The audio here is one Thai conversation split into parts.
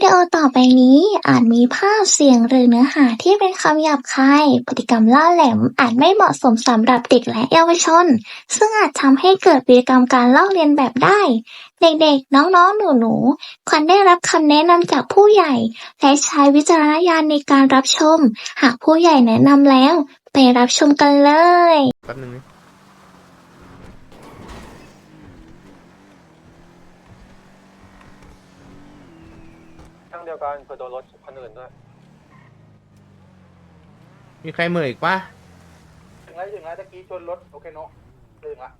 วิดีโอต่อไปนี้อาจมีภาพเสียงหรือเนื้อหาที่เป็นคำหยาบคาย พฤติกรรมล่าแหลมอาจไม่เหมาะสมสำหรับเด็กและเยาวชน ซึ่งอาจทำให้เกิดพฤติกรรมการลอกเลียนแบบได้ เด็กๆ น้องๆ หนูๆ ควรได้รับคำแนะนำจากผู้ใหญ่ และใช้วิจารณญาณในการรับชม หากผู้ใหญ่แนะนำแล้ว ไปรับชมกันเลยแป๊บนึงนะ ยวกันเผื่อโดนรถคนอื่นด้วยมีใครเหมื่ออีกปะถึงแล้วถึงแล้วตะกี้ชนรถโอเคเนาะถึงละ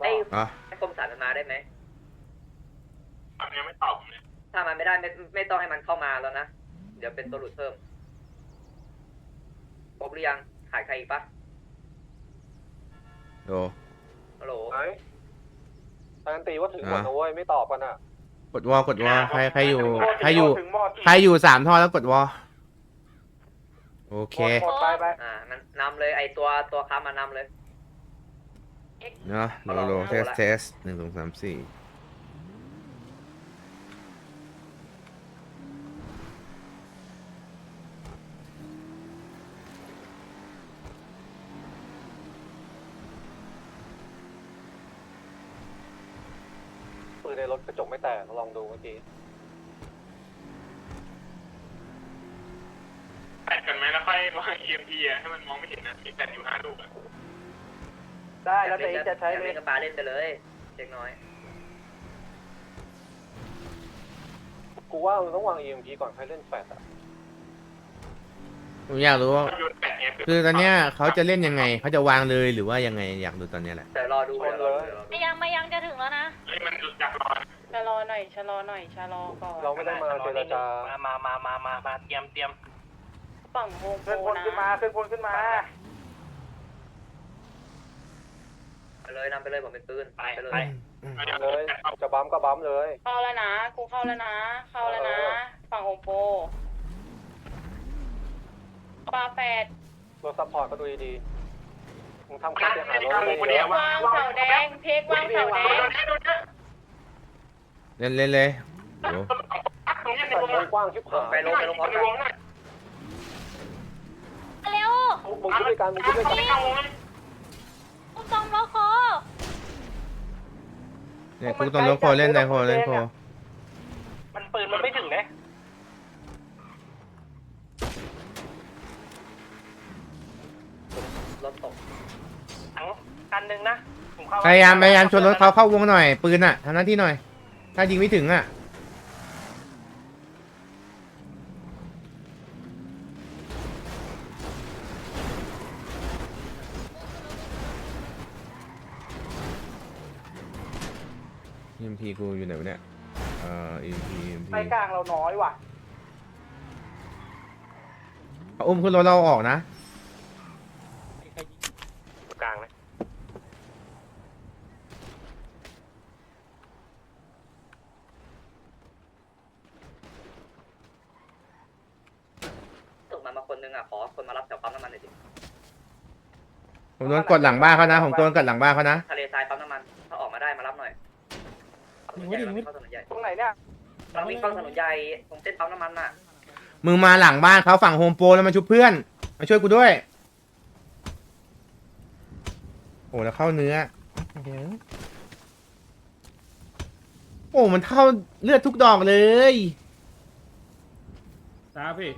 ไอ้อ๋อกรมสารมันมาได้ไหมมันยังไม่ตอบผมเลยถ้ามันไม่ได้ไม่ไม่ต้องให้มันเข้ามาแล้วนะ เดี๋ยวเป็นตัวหลุดเพิ่มครบหรือยังขายใครอีกปะโดฮัลโหลไหนการนตีว่าถึงหมดนะเว้ยไม่ตอบกันอะ กดวอลกดวอลใครใครอยู่ใครอยู่ถึงหมดใครอยู่สามท่อแล้วกดวอลโอเคหมดไปไปอ่ามันนำเลยไอตัวตัวค้ามานำเลย เนาะโลโลเทสเทสหนึ่งสองสามสี่ ปืนในรถกระจกไม่แตกลองดูเมื่อกี้แปดกันไหมแล้วค่อยวาง EMP อะให้มันมองไม่เห็นนะมีแปดอยู่ห้าลูกอะได้แล้วแต่จะใช้อยากเลเล่ยนกับปลาเล่นไปเลยเด็กน้อย กูว่ามึงต้องวาง EMP ก่อนใครเล่นแฟดอะ ผมอยากรู้ว่าโยนแปดเอฟคือตอนเนี้ยเขาจะเล่นยังไงเขาจะวางเลยหรือว่ายังไงอยากดูตอนเนี้ยแหละเดี๋ยวรอดูเดี๋ยวรอดูเดี๋ยวรอดูมายังมายังจะถึงแล้วนะเฮ้ยมันอยากรอชะลอหน่อยชะลอหน่อยชะลอก่อนเราไม่ได้มาเจรจามามามามามาเตรียมเตรียมฝั่งโฮมโปขึ้นพลนะขึ้นมาขึ้นพลขึ้นมาไปเลยนำไปเลยผมเป็นปืนไปเลยเลยจะบัมก็บัมเลย เข้าแล้วนะกูเข้าแล้วนะ เข้าแล้วนะเออฝั่งโฮมโปป ลาแปดรถซัพพอร์ตก็ดูดีๆมึงทำค่าเสียหายรถไม่เพได้กเยอะวางเสาแดงเพกวางเสาแดงเล่นเล่นเลยโอ้ตรงนี้ในแต่วงวงกว้างชิบหายไปลงไปลงพร้อมกันเร็วมึงคิดด้วยกันมึงคิดด้วยกันเข้าวงเลยกูจอมล้อคอเนี่ยกูต้องเล่นโคเล่นได้โคเล่นโคมันปืนมันไม่ถึงเลย รถตกถังคันหนึ่งนะผมเข้าพยายามพยายามชนรถเขาเข้าวงหน่อย ปืนอะทำหน้าที่หน่อย ถ้ายิงไม่ถึงอะ EMP กูอยู่ไหนวะเนี่ย เอ่อ EMP EMP ไปกลางเราน้อยว่ะเขาอุ้มขึ้นรถเราออกนะ กลางนะ ตกมามาคนนึงอะขอคนมารับแถวปั๊มน้ำมัน หน่อยดิผมโดนกดหลังบ้านเขานะ ผมโดนกดหลังบ้านเขานะ ทะเลทรายปั๊มน้ำมันถ้าออกมาได้มารับหน่อยถนนใหญ่เราวิ่งเข้าถนนใหญ่ตรงไหนเนี่ยเราวิ่งเข้าถนนใหญ่ตรงเส้นปั๊มน้ำมันน่ะมึงมาหลังบ้านเขาฝั่งโฮมโปรแล้วมาชุบเพื่อน มาช่วยกูด้วย โอ้แล้วเข้าเนื้อ โอ้ มันเท่าเลือดทุกดอกเลยนะพี่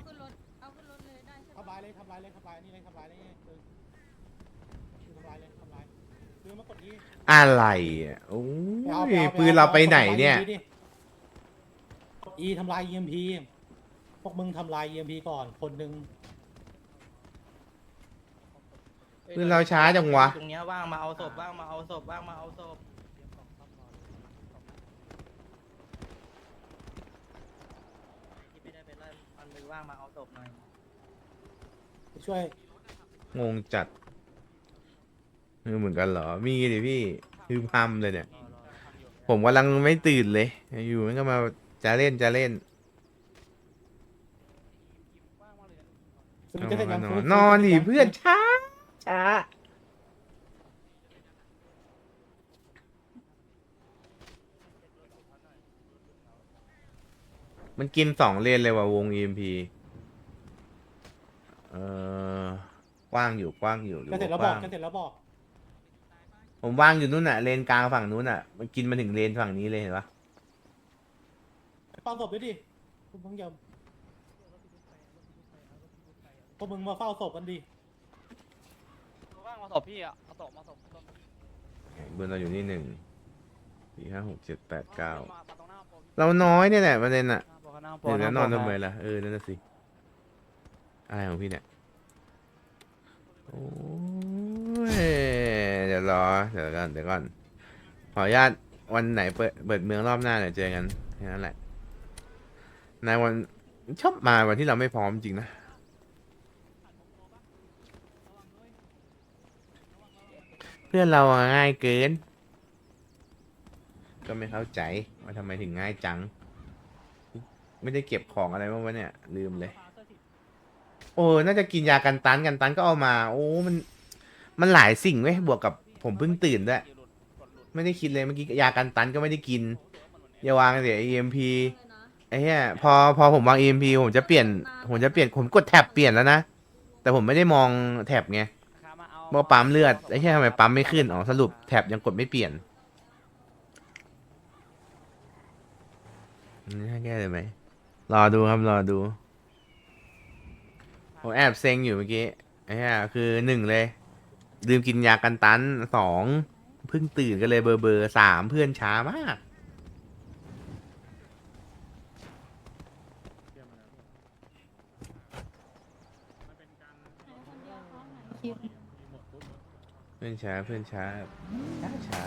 ทำลายเลยทำลายเลยทำลายนี่เลยทำลายนี่คือคือทำลายเลยทำลายคือมากดนี้ อะไรอะโอ้ไปเอายไปเอาปืนเราไปไหนเนี่ยกด E ทำลาย EMP พวกมึงทำลาย EMP ก่อนคนหนึ่งปืนเราช้าจังวะ ตรงเนี้ยว่างมาเอาศพว่างมาเอาศพว่างมาเอาศพที่ไม่ได้ไปไล่มันมือว่างมาเอาศพหน่อยไปช่วยงงจัด เออเหมือนกันเหรอ มีดิพี่ คือพำเลยเนี่ย ผมกำลังไม่ตื่นเลย อยู่มันก็มาจะเล่นจะเล่น จะเสร็จยังนอนนอนดิเพื่อนช้า ช้า มันกินสองเลนเลยว่ะวง EMP เออกว้างอยู่กว้างอยู่หรือจะเสร็จแล้วว่าบอกกว้าง จะเสร็จแล้วบอก ผมวางอยู่นู่นน่ะเลนกลางฝั่งนู้นน่ะ มันกินมาถึงเลนฝั่งนี้เลยเห็นปะเฝ้าศพด้วยดิคุณเพิ่งยมพวกมึงมาเฝ้าศพกันดิว่างมาศพพี่อะเอาศพมาศพศพบนเราอยู่นี่หนึ่งสี่ห้าหกเจ็ดแปดเก้ามาตรงหน้าโปรเราน้อยเนี่ยแหละประเด็นอะหน้าโปรเดี๋ยวหาแล้วโปรนอนหาทำโปรไมล่ะเออนั่นน่ะสิอะไรของพี่เนี่ยโอ้ย เดี๋ยวรอ เดี๋ยวก่อนเดี๋ยวก่อน ขออนุญาตวันไหนเปิดเปิดเมืองรอบหน้าเดี๋ยวเจอกันแค่นั้นแหละในวันชอบมาวันที่เราไม่พร้อมจริงนะ เพื่อนเราอะง่ายเกิน ก็ไม่เข้าใจว่าทำไมถึงง่ายจัง ไม่ได้เก็บของอะไรบ้างวะเนี่ย ลืมเลย โอ้ น่าจะกินยากันตันกันตันก็เอามา โอ้ มัน มันหลายสิ่งเว้ยบวกกับผมเพิ่งตื่นด้วย ไม่ได้คิดเลยเมื่อกี้ยากันตันก็ไม่ได้กินอย่าวางเดี๋ยว EMP ไอ้เหี้ยพอพอผมวาง EMP ผมจะเปลี่ยนผมจะเปลี่ยนผมกดแท็บเปลี่ยนแล้วนะ แต่ผมไม่ได้มองแท็บไงมาเอาว่าปั๊มเลือดไอ้เหี้ยทำไมปั๊มไม่ขึ้นอ๋อสรุปแท็บยังกดไม่เปลี่ยนนี่แก้เลยไหมรอดูครับรอดูผมแอบเซ็งอยู่เมื่อกี้ไอ้เหี้ยคือหนึ่งเลย ดื่มกินยากันตันสองเพิ่งตื่นกันเลยเบอร์เบอร์สามเพื่อนช้ามาก เพื่อนช้าเพื่อนช้าช้าช้า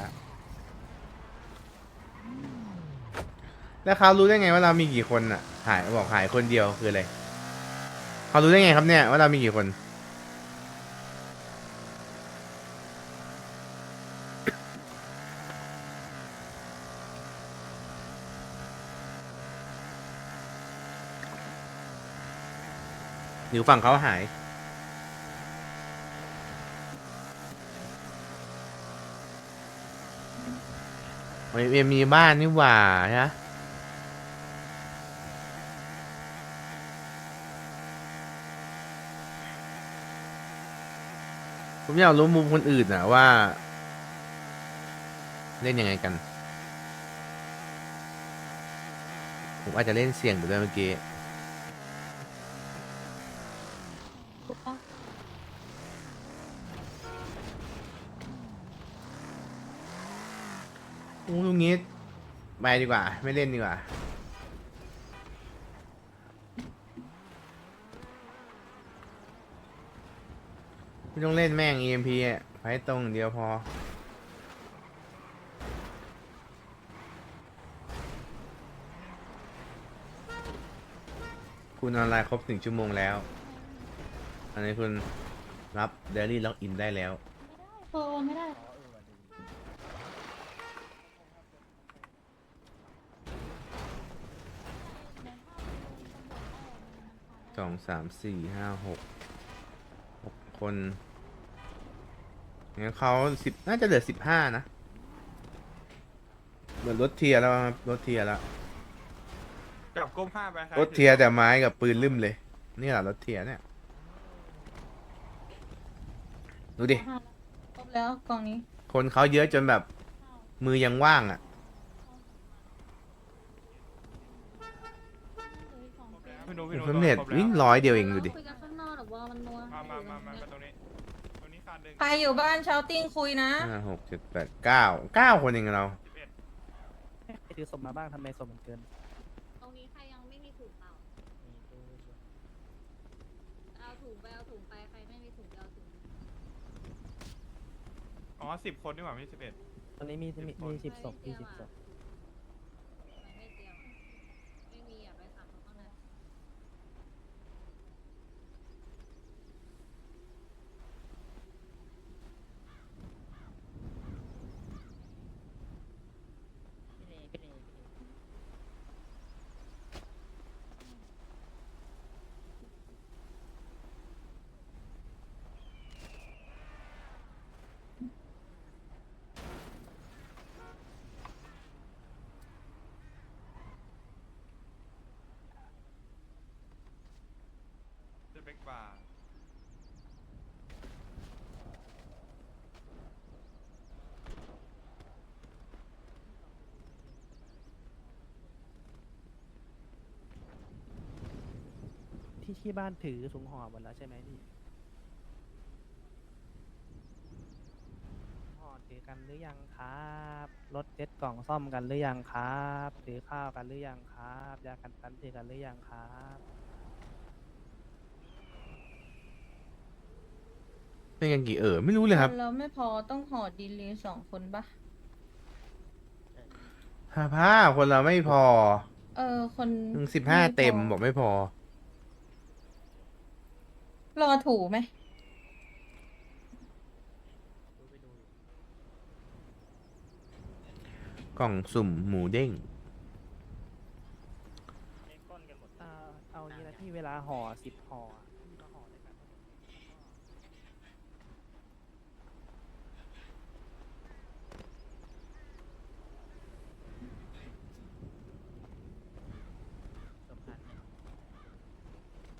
แล้วเขารู้ได้ไงว่าเรามีกี่คนอะหายบอกหายคนเดียวคืออะไรเขารู้ได้ไงครับเนี่ยว่าเรามีกี่คนือฝั่งเขาหายเอมเอ็มมีบ้านนี่หว่าใช่ไหมผมอยากรู้มุมคนอื่นนะว่า เล่นยังไงกัน ผมอาจจะเล่นเสี่ยงอยู่ด้วยเมื่อกี้ งี้ไปดีกว่า ไม่เล่นดีกว่า ไม่ต้องเล่นแม่ง EMP อะไปตรงอย่างเดียวพอคุณออนไลน์ครบหนึ่งชั่วโมงแล้ว อันนี้คุณรับเดลี่ล็อกอินได้แล้ว เออโอนไม่ได้ สองสามสี่ห้าหกหกคนงั้นเขาสิบน่าจะเหลือสิบห้านะ เหมือนรถเทียร์แล้วครับรถเทียร์แล้วจับก้มห้าไปรถเทียร์แต่ไม้กับปืนลืมเลย นี่แหละรถเทียร์เนี่ย ดูดิ ครบแล้วกล่องนี้ คนเขาเยอะจนแบบมือยังว่างอะ พี่นุ้พี่นุ้เพิ่มเน็ตวิ่งร้อยเดียวเองดูดิคุยกันข้างนอกหรือว่ามันนัวมามามามามาตรงนี้ตรงนี้ขาดหนึ่งใครอยู่บ้านเชาติ้งคุยนะห้าหกเจ็ดแปดเก้าเก้าคนเองเรา สิบเอ็ดไปถือศพมาบ้างทำไมศพมันเกิน ตรงนี้ใครยังไม่มีถุงเปล่าเอาถุงไปเอาถุงไปใครไม่มีถุงไปเอาถุงอ๋อสิบคนดีกว่าไม่สิบเอ็ด ตอนนี้มีมีมีสิบศพมีสิบศพ มันไม่เตรียมไม่มีอะไปถามเขาข้างใน พี่เนพี่เน เป๊กป่าที่ที่บ้านถือถุงห่อหมดแล้วใช่ไหมพี่ห่อถือกันหรือยังครับรถเซ็ตกล่องซ่อมกันหรือยังครับถือข้าวกันหรือยังครับยากันตันถือกันหรือยังครับ เป็นกันกี่เออไม่รู้เลยครับเราไม่พอต้องห่อดีเลยสองคนปะผ้าผ้าคนเราไม่พอเออ คนถึงสิบห้าไพอเต็มบอกไม่พอ รอถูไหมกล่องสุ่มหมูเด้ง เอาเอางี้นะพี่เวลาห่อสิบห่ออะพี่มาห่อด้วยกัน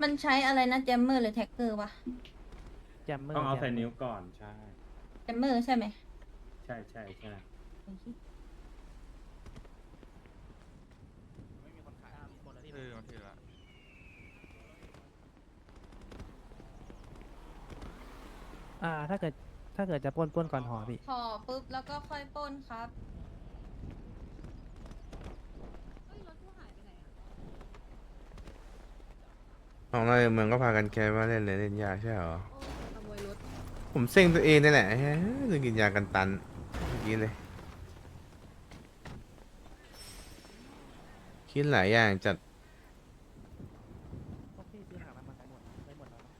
มันใช้อะไรนะแจมเมอร์หรือแท็กเกอร์วะแจมเมอร์ต้องเอาใส่แจมมร์นิ้วก่อนใช่ แจมเมอร์ใช่ไหมใช่ใช่ใช่เออมาถือละอ่า ถ้าเกิดถ้าเกิดจะปล้นปล้นก่อนห่อพี่ห่อปุ๊บแล้วก็ค่อยปล้นครับ เฮ้ยรถกูหายไปไหนอะ ของเราในเมืองก็พากันแค่ว่าเล่นเลยเล่นยากใช่เหรอ ขโมยรถผมเซ็งตัวเองนี่แหละเฮ้ยลืมกินยากันตันเมื่อกี้เลย คิดหลายอย่างจัด พวกพี่ซื้อถันมันไปหมดไม่หมดแล้วนะ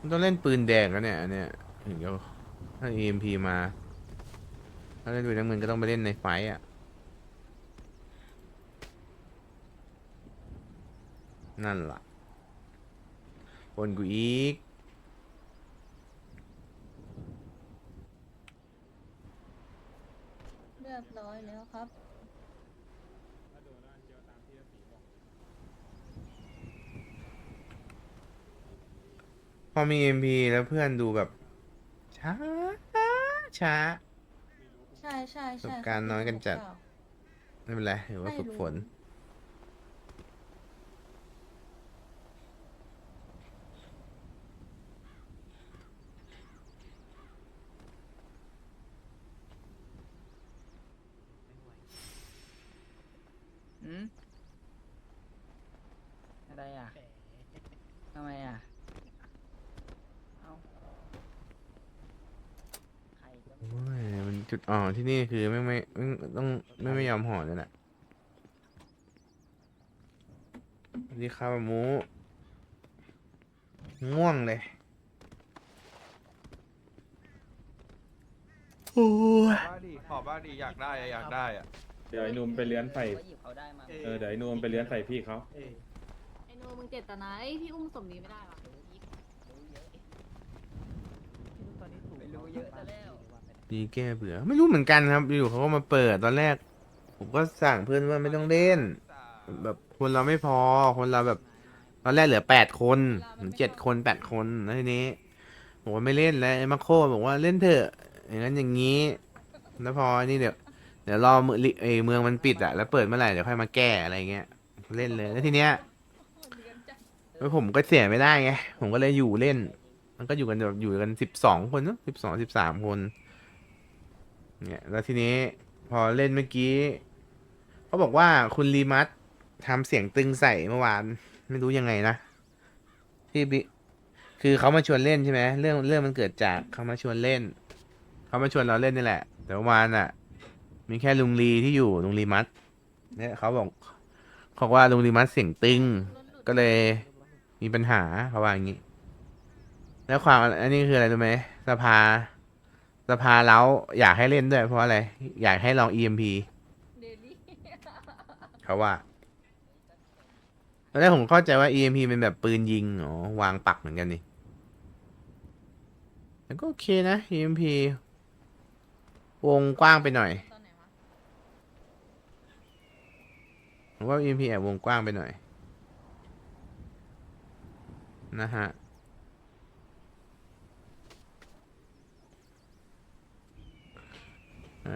มันต้องเล่นปืนแดงแล้วเนี่ยอันเนี่ยถึงจะถ้า EMP มา ถ้าเล่นปืนน้ำเงินก็ต้องไปเล่นในไฟท์อะ นั่นล่ะคนกูอีก เรียบร้อยแล้วครับ พอมี EMP แล้วเพื่อนดูแบบ ช้า ช้า ใช่ใช่ประสใช่บการณ์น้อยกันจัดเปล่าไม่เป็นไรถือว่าไม่ฝึกรู้ฝนอืม อะไรอะทำไมอะ เอาใครจะโอ้ยมันจุดอ่อนที่นี่คือไม่ไม่ไม่ต้องไม่ไม่ยอมห่อเลยแหละสวัสดีครับหมู ง่วงเลยโอ้ยบ้าดีขอบ้าดีอยากได้อะอยากได้อะ เดี๋ยวไอ้นุ่มไปเลี้ยนใส่หยิบเขาได้มาเออเดี๋ยวไอ้นุ่มไปเลี้ยนใส่พี่เขาไอโนมึงเจตนาไอยพี่อุ้มสมนี้ไม่ได้หรอตอนนี้ถูกไม่รู้เยอะแล้วดีแก้เบื่อไม่รู้เหมือนกันครับ อยู่เขาก็มาเปิดตอนแรก ผมก็สั่งเพื่อนว่าไม่ต้องเล่น แบบคนเราไม่พอคนเราแบบ ตอนแรกเหลือแปดคนหรือเจ็ดคนแปดคนแล้วทีนี้ผมว่าไม่เล่นแล้วไอ้มาโคบอกว่าเล่นเถอะอย่างนั้นอย่างนี้แล้วพอนี่เดี๋ยว เดี๋ยวรอเมืองเอเมืองมันปิดอะแล้วเปิดเมื่อไหร่เดี๋ยวค่อยมาแก้อะไรเงี้ยเล่นเลยแล้วทีเนี้ยผมก็เสียไม่ได้ไงผมก็เลยอยู่เล่น มันก็อยู่กันแบบอยู่กันสิบสองคนเนอะสิบสองสิบสามคนเนี่ยแล้วทีนี้พอเล่นเมื่อกี้เขาบอกว่าคุณรีมัสทำเสียงตึงใส่เมื่อวาน ไม่รู้ยังไงนะที่บิคือเขามาชวนเล่นใช่ไหมเรื่องเรื่องมันเกิดจากเขามาชวนเล่นเขามาชวนเราเล่นนี่แหละ แต่เมื่อวานอะ มีแค่ลุงลีที่อยู่ลุงรีมัสเนี่ยเขาบอกเขาบอกว่าลุงรีมัสเสียงตึง ก็เลยมีปัญหาเขาว่าอย่างนี้ แล้วความอันนี้คืออะไรรู้ไหมสภา สภาเราอยากให้เล่นด้วย เพราะอะไร อยากให้ลอง EMP เดลี่เขาว่าตอนแรกผมเข้าใจว่า EMP เป็นแบบปืนยิงอ๋อวางปักเหมือนกันนี่แต่ก็โอเคนะ EMP วงกว้างไปหน่อย ตอนไหนวะ ผมว่า EMP แอบวงกว้างไปหน่อย นะฮะ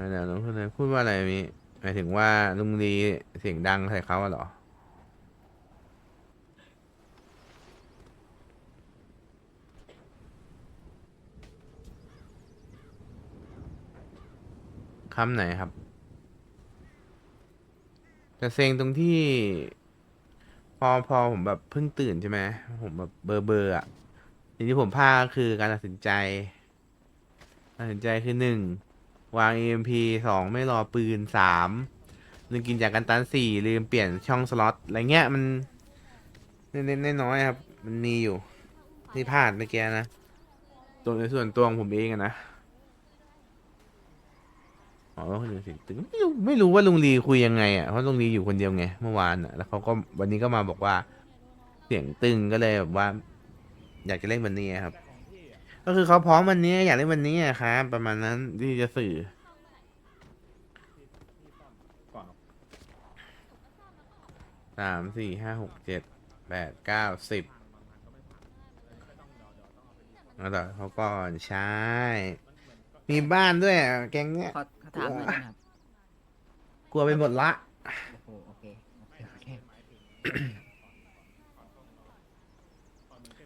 เดี๋ยวน้องพูดเลยพูดว่าอะไรมีหมายถึงว่าลุงลีเสียงดังใส่เขาเหรอ คำไหนครับ แต่เซ็งตรงที่ พอพอผมแบบเพิ่งตื่นใช่ไหมผมแบบเบอร์เบอร์อะสิ่งที่ผมพลาดคือการตัดสินใจตัดสินใจคือหนึ่งวาง EMP สองไม่รอปืนสามลืมกินจากกันตันสี่ลืมเปลี่ยนช่องสล็อตอะไรเงี้ยมันเน้นๆน้อยๆครับ มันมีอยู่ที่พลาดเมื่อกี้นะตัวในส่วนตัวของผมเองอะนะ อ๋อคนอื่นเสียงตึงไม่รู้ไม่รู้ว่าลุงลีคุยยังไงอะเพราะลุงลีอยู่คนเดียวไงเมื่อวานอะแล้วเขาก็วันนี้ก็มาบอกว่า เสียงตึงก็เลยแบบว่า อยากจะเล่นวันนี้ครับ ก็คือเขาพร้อมวันนี้อยากเล่นวันนี้อะครับประมาณนั้นที่จะสื่อ สามสี่ห้าหกเจ็ดแปดเก้าสิบแล้วต่อเขาก่อนใช่ มีบ้านด้วยอะแก๊งเนี้ยขอขอถามหน่อยได้ไหมครับกลัวไปหมดละ โอ้โหโอเคโอเคโอเค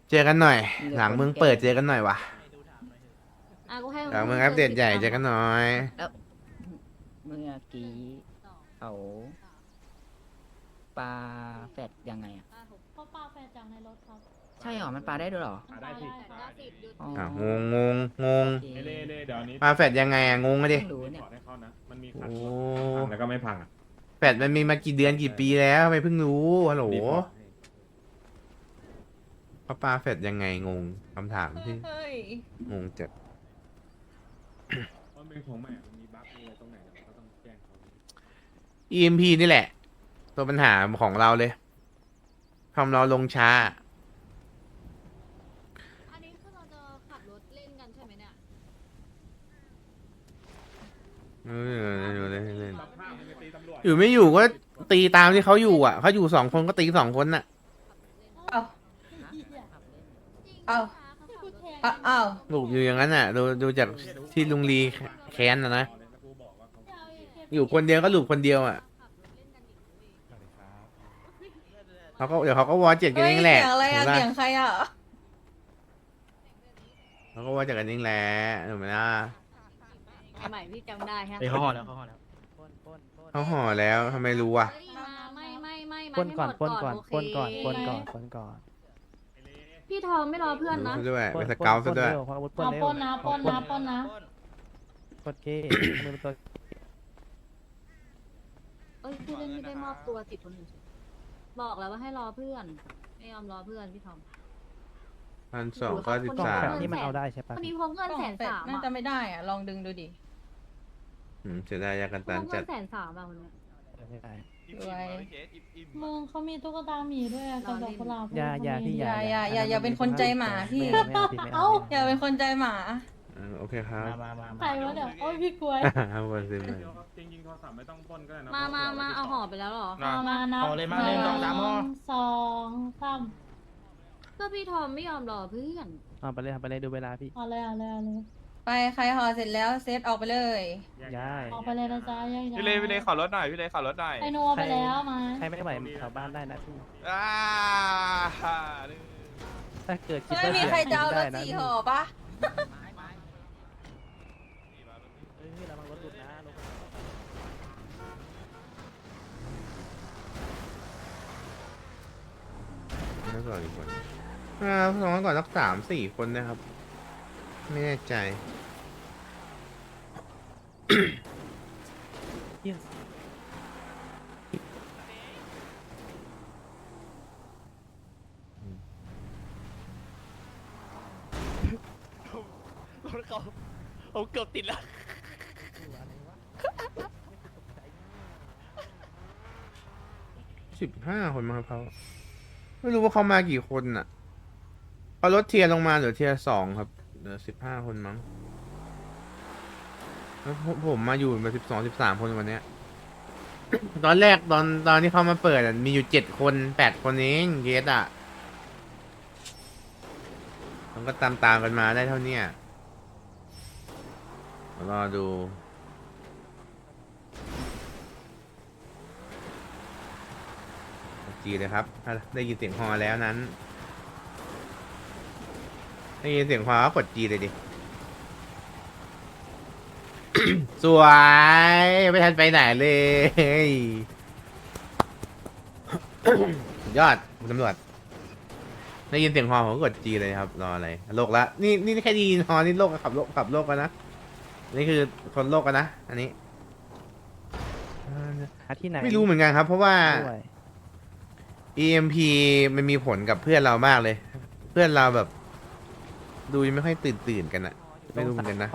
เจอกันหน่อย หลังเมืองเปิดเจอกันหน่อยวะอะกูให้หลังเมืองอัปเดตใหญ่เจอกันหน่อยแล้วเมื่อกี้เขาปลาแฟดยังไงอะ พ่อปลาแฟนจังในรถครับใช่เหรอ มันปลาได้ด้วยเหรอ อะได้สิเก้าสิบหยุดอ๋ออะงงงงงงโอเคเอ้ยเล่เล่เดี๋ยวอันนี้มาแฟดยังไงอะงงอะดิเพิ่งรู้เนี่ย ขอให้เข้านะ มันมีขัดโอ้พังแล้วก็ไม่พังอะแฟดมันมีมากี่เดือนกี่ปีแล้วทำไมเพิ่งรู้ฮัลโหลรีพอร์ตให้ป้าปาแฟดยังไงงงคำถามที่เฮ้ย งงจัดมันเป็นของใหม่อะมันมีบั๊กมีอะไรตรงไหนเราก็ต้องแจ้งเขา EMP นี่แหละ ตัวปัญหาของเราเลย ทำเราลงช้า อันนี้คือเราจะขับรถเล่นกันใช่ไหมเนี่ยเออเล่นเล่นรับภาพมันไปตีตำรวจอยู่ไม่อยู่ก็ตีตามที่เขาอยู่อะเขาอยู่สองคนก็ตีสองคนน่ะ เอาเอาพูดแทนเอาเอาลูกอยู่อย่างนั้นอะ ดูดูจากที่ลุงลีแค้นนะนะแล้วกูบอกว่าเขาอยู่คนเดียวก็หลุดคนเดียวอะ เขาก็เดี๋ยวเขาก็วอเจ็ดกันเฮ้เอยงแหละเสียงอะไรอะถูกปเสียงใครอะเขาก็วอเจ็ดกันเองแหละถูกไหมล่ะใหม่พี่จำได้ฮะเขาห่อแล้วเขาห่อแล้วปล้นปล้นปล้นเขาห่อแล้วทำไมรู้อะเฮ้ยมาไม่ไม่ไม่มาปล้นก่อนให้หปล้มนดก่อนโเคปล้นก่อนปล้นก่อนปล้นก่อนพี่ทอมไม่รอเพื่อนนะรู้ซะด้วยปล้เป็นนสเกลซะด้วย ปล้นเร็วพออาวุธปล้นเอาเร็วปล้นนะปล้นนะปล้นนะกดเก้มือเป็นตัว เอ้ยพี่เล่นไม่ได้มอบตัวติดคนอื่น บอกแล้วว่าให้รอเพื่อน ไม่ยอมรอเพื่อนพี่ทอม พันสองก็สิบกล่องสาแบมบนี้มันเอาได้ใช่ปะคนนี้พกเงินแสนสามน่าอะจะไม่ได้อะลองดึงดูดิอืมเสียดายยากันพตันกจัเงิดนแสนสามอะคนเนี้ย ไม่ได้ด้วยมึงเขามีตุ๊กตาหมีด้วยกับดอกกุหลาบอย่าอย่าพี่อย่าอย่าอย่าอย่าเป็นคนใจหมาพี่ ไม่เอาไม่เอาพี่ไม่เอา อย่าเป็นคนใจหมา อ่าโอเคครับใครวะเดี๋ยวโอ้ยพี่กล้วยเอาวันสิมันเดี๋ยวจริงๆโทรศัพท์ไม่ต้องปล้นก็ได้นะมามามาเอาห่อไปแล้วเหรอ มามานับห่อเลยมาหนึ่งสองสามห่อสองสามก็พี่ทอมไม่ยอมรอเพื่อน เอาไปเลยเอาไปเลยดูเวลาพี่ เอาเลยเอาเลยเอาเลยไปใครห่อเสร็จแล้วเซตออกไปเลยย้ายออกไปเลยนะจ๊ะยังพี่เลยพี่เลยขอรถหน่อยพี่เลยขอรถหน่อยไอโนเอาไปแล้วมาใครไม่ไหวแถวบ้านได้นะพี่ อ่าถ้าเกิดคิดไม่ว่ามีเสียใครจะเอารได้ถนะสี่พี่ห่อปะ เอ้ยระวังรถหลุดนะรถ แล้วก่อนอีกคนอ่าสองก่อนสักสามสี่คนนะครับ ไม่แน่ใจรถเขาผมเกือบติดแล้ว สิบห้าคนมั้งครับเขา ไม่รู้ว่าเขามากี่คนน่ะเขาลดเทียร์ลงมาเหลือเทียร์สองครับเหลือสิบห้าคนมั้งแล้วผมผมมาอยู่มาสิบสองสิบสามคนวันเนี้ย ตอนแรกตอนตอนที่เขามาเปิดอะมีอยู่เจ็ดคนแปดคนเองเกสอะมันก็ตามตามๆกันมาได้เท่าเนี้ยรอดู จีเลยครับถ้าได้ยินเสียงฮอแล้วนั้นได้ยินเสียงฮอก็กดจีเลยดิ สวยไม่ทันไปไหนเลยสุดยอดคุณตำรวจได้ยินเสียงฮอผมก็กดจีเลยครับรออะไรโลกละนี่นี่แค่ไดีนฮอนี่โลกขับโลกขับโลกกันนะนี่คือคนโลกกันนะอันนี้ หาที่ไหนไม่รู้เหมือนกันครับ เพราะว่า ด้วย EMP มันมีผลกับเพื่อนเรามากเลย เพื่อนเราแบบ ดูยังไม่ค่อยตื่นตื่นๆกันอะไม่รู้เหมือนกันนะ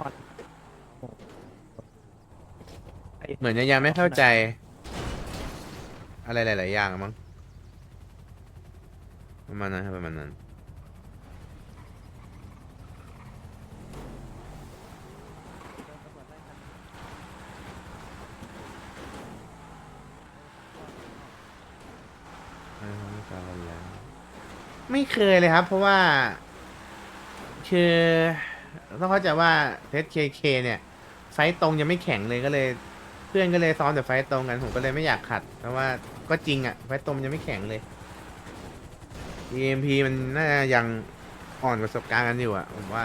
เหมือนจะยังไม่เข้าใจ อะไรหลาย ๆ อย่างมั้งประมาณนั้นครับประมาณนั้น ไม่เคยเลยครับ เพราะว่า คือต้องเข้าใจว่าเทสเคเคเนี่ย ไฟต์ตรงยังไม่แข็งเลยก็เลย เพื่อนก็เลยซ้อมแต่ไฟต์ตรงกันผมก็เลยไม่อยากขัด เพราะว่าก็จริงอะไฟต์ตรงยังไม่แข็งเลย EMP มันน่าจะยังอ่อนประสบการณ์กันอยู่อะผมว่า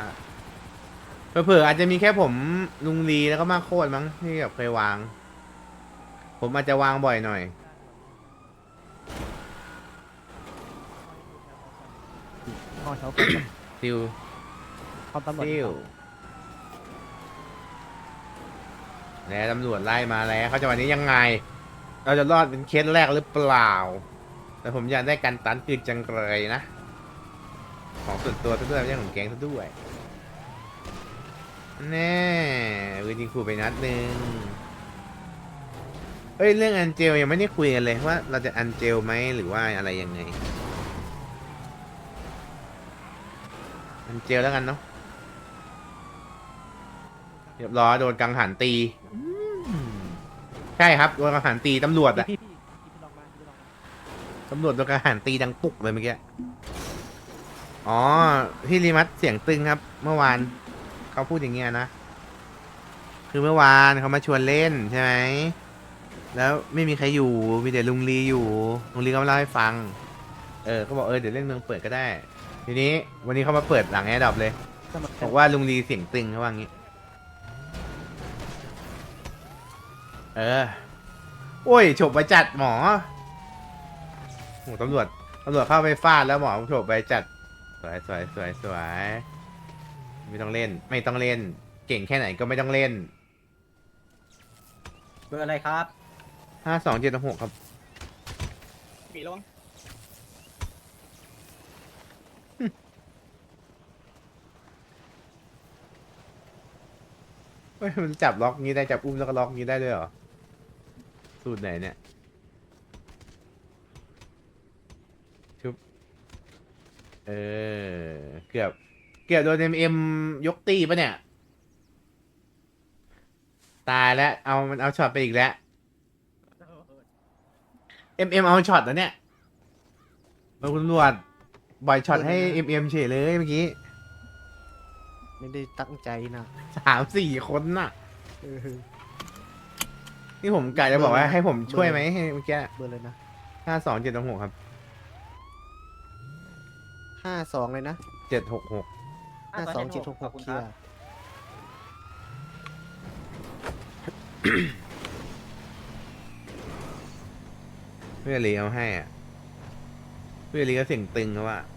เผลอๆอาจจะมีแค่ผมลุงลีแล้วก็มาโคตรมั้งที่แบบเคยวาง ผมอาจจะวางบ่อยหน่อย ฮอเช้าซิลคอมตำรวจซิลแล้วตำรวจไล่มาแล้วเขาจะวันนี้ยังไง เราจะรอดเป็นเคสแรกหรือเปล่า แต่ผมอยากได้การตันคืนจังเลยนะ ของส่วนตัวซะด้วยไม่ใช่ของแก๊งซะด้วย แน่วินยิงขู่ไปนัดหนึ่งเอ้ยเรื่องอันเจลยังไม่ได้คุยกันเลยว่าเราจะอันเจลไหมหรือว่าอะไรยังไง อันเจลแล้วกันเนาะเรียบร้อยโดนกังหันตีอืมใช่ครับโดนกังหันตีตำรวจอะพี่พี่พี่พี่ลองมาพี่ลองมาตำรวจโดนกังหันตีดังปุ๊กเลยเมื่อกี้อ๋อพี่รีมัดเสียงตึงครับ เมื่อวานเขาพูดอย่างเงี้ยนะคือเมื่อวานเขามาชวนเล่นใช่ไหมแล้วไม่มีใครอยู่มีแต่ลุงลีอยู่ลุงลีก็มาเล่าให้ฟัง เออก็บอกเออเดี๋ยวเล่นเมืองเปิดก็ได้ ทีนี้วันนี้เขามาเปิดหลังแอร์ดรอปเลยสมัครบอกว่าลุงลีเสียงตึงเขาว่างี้ เออ โอ้ยโฉบไปจัดหมอโหตำรวจตำรวจเข้าไปฟาดแล้วหมอโฉบไปจัด สวยสวยสวยสวยไม่ต้องเล่น ไม่ต้องเล่น เก่งแค่ไหนก็ไม่ต้องเล่น เบอร์อะไรครับห้าสองเจ็ดหกครับ ปีลง เฮ้ยมันจับล็อกงี้ได้จับอุ้มแล้วก็ล็อกงี้ได้ด้วยเหรอ สูตรไหนเนี่ย ชุบ เออ เกือบ เกือบโดนเอ็มเอ็มยกตีปะเนี่ย ตายแล้ว เอามันเอาช็อตไปอีกแล้วเอ็มเอ็มเอาช็อตแล้วเนี่ยเราคุณตำรวจบ่อยช็อตให้เอ็มเอ็มเฉยเลยเมื่อกี้ ไม่ได้ตั้งใจนะสามสี่คนน่ะนี่ผมกะจะบอกว่าให้ผมช่วยไหมให้เมื่อกี้เบอร์เลยนะห้าสองเจ็ดหกครับห้าสองเลยนะเจ็ดหกหกห้าสองเจ็ดหกหกเคลียร์เพื่อรีเอาให้อะเพื่อรีก็เสียงตึงเขาว่าเมื่อ